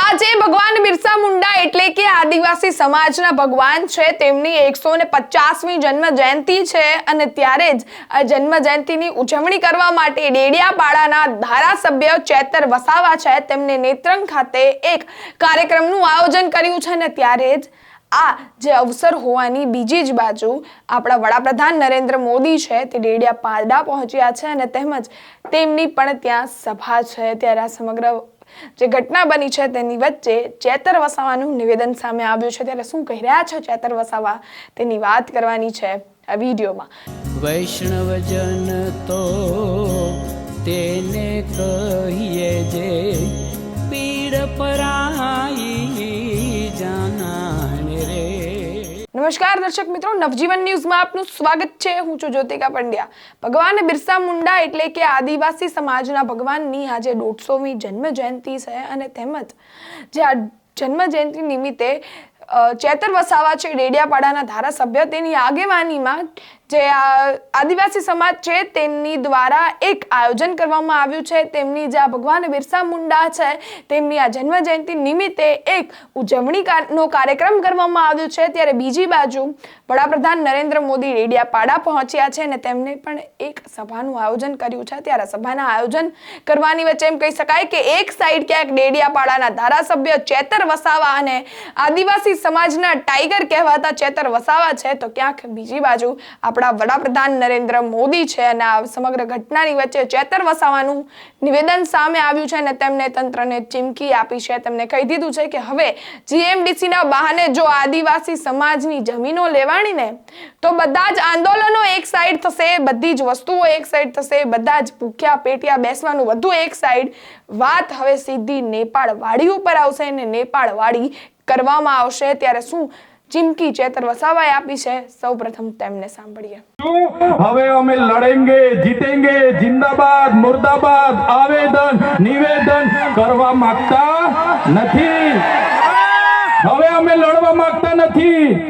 આજે ભગવાન બિરસા મુંડા એટલે કે આદિવાસી સમાજના ભગવાન છે. તેમની એકસો ને પચાસમી જન્મ જયંતિ છે અને ત્યારે જ આ જન્મ જયંતિની ઉજવણી કરવા માટે ડેડિયાપાડાના ધારાસભ્ય ચેતર વસાવા છે. તેમને નેત્રંગ ખાતે એક કાર્યક્રમનું આયોજન કર્યું છે અને ત્યારે જ આ જે અવસર હોવાની બીજી જ બાજુ આપણા વડાપ્રધાન નરેન્દ્ર મોદી છે તે ડેડિયાપાડા પહોંચ્યા છે અને તેમજ તેમની પણ ત્યાં સભા છે. ત્યારે આ સમગ્ર જે ઘટના બની છે તેની વચ્ચે ચેતર વસાવાનું નિવેદન સામે આવ્યું છે. ત્યારે શું કહી રહ્યા છે ચેતર વસાવા? તેની વાત કરવાની છે આ વિડીયોમાં. વૈષ્ણવજન તો તેને કહીએ જે પીડ પરાઈ નમસ્કાર દર્શક મિત્રો, નવજીવન ન્યૂઝમાં આપનું સ્વાગત છે. હું છું જ્યોતિકા પંડ્યા. ભગવાન બિરસા મુંડા એટલે કે આદિવાસી સમાજના ભગવાનની આજે દોઢસોમી જન્મ જયંતિ છે અને તેમજ જે આ જન્મ જયંતિ નિમિત્તે ચેતર વસાવા છે ડેડિયાપાડાના ધારાસભ્ય. તેની આગેવાનીમાં જે આદિવાસી સમાજ છે, તેમની દ્વારા એક આયોજન કરવામાં આવ્યું છે. તેમની જે આ ભગવાન બિરસા મુંડા છે, તેમની આ જન્મ જયંતિ નિમિત્તે એક ઉજવણી નો કાર્યક્રમ કરવામાં આવ્યો છે. ત્યારે બીજી બાજુ વડાપ્રધાન નરેન્દ્ર મોદી રેડિયાપાડા પહોંચ્યા છે અને તેમને પણ એક સભાનું આયોજન કર્યું છે. ત્યારે સભાના આયોજન કરવાની વચ્ચે એમ કહી શકાય કે એક સાઈડ ક્યાંક ડેડિયાપાડાના ધારાસભ્ય ચેતર વસાવા અને આદિવાસી સમાજના ટાઈગર કહેવાતા ચેતર વસાવા છે. તો ક્યાંક બીજી બાજુ આપણા વડાપ્રધાન નરેન્દ્ર મોદી છે અને આ સમગ્ર ઘટનાની વચ્ચે ચેતર વસાવાનું નિવેદન સામે આવ્યું છે અને તેમને તંત્રને ચીમકી આપી છે. તેમને કહી દીધું છે કે હવે જીએમડીસીના બહાને જો આદિવાસી સમાજની જમીનો લેવાણી ને તો બધા જ આંદોલનો એક સાઈડ થશે, બધી જ વસ્તુઓ એક સાઈડ થશે, બધા જ ભૂખ્યા પેટિયા બેસવાનું બધું એક સાઈડ વાત હવે સીધી નેપાળ વાડી ઉપર આવશે અને નેપાળ વાડી કરવામાં આવશે. ત્યારે શું ચીમકી ચેતર વસાવાએ આપી છે. સૌપ્રથમ તેમને સાંભળીએ. હવે અમે લડેંગે, જીતેંગે, જિંદાબાદ, મુર્દાબાદ, આવેદન, નિવેદન કરવા માંગતા નથી. હવે અમે લડવા માંગતા નથી.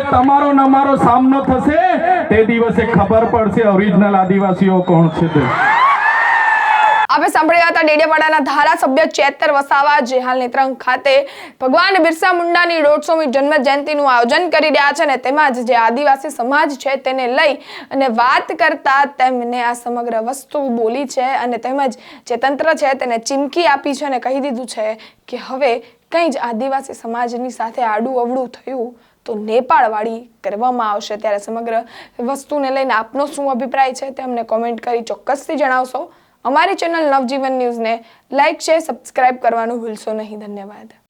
તમારો ને સામનો થશે. તે દિવસે ખબર પડશે ઓરિજિનલ આદિવાસીઓ કોણ છે તે. આપણે સાંભળ્યા હતા ડેડિયાપાડાના ધારાસભ્ય ચેતર વસાવા જે હાલ નેત્રંગ ખાતે ભગવાન બિરસા મુંડાની દોઢસોમી જન્મ જયંતિનું આયોજન કરી રહ્યા છે અને તેમાં જે આદિવાસી સમાજ છે તેને લઈ અને વાત કરતા તેમને આ સમગ્ર વસ્તુ બોલી છે અને તેમજ જે તંત્ર છે તેને ચીમકી આપી છે અને કહી દીધું છે કે હવે કંઈ જ આદિવાસી સમાજની સાથે આડું અવળું થયું તો નેપાળવાળી કરવામાં આવશે ત્યારે સમગ્ર વસ્તુને લઈને આપનો શું અભિપ્રાય છે તે અમને કોમેન્ટ કરી ચોક્કસથી જણાવશો. અમારી ચેનલ નવજીવન ન્યૂઝને લાઇક શેર સબસ્ક્રાઇબ કરવાનું ભૂલશો નહીં. ધન્યવાદ.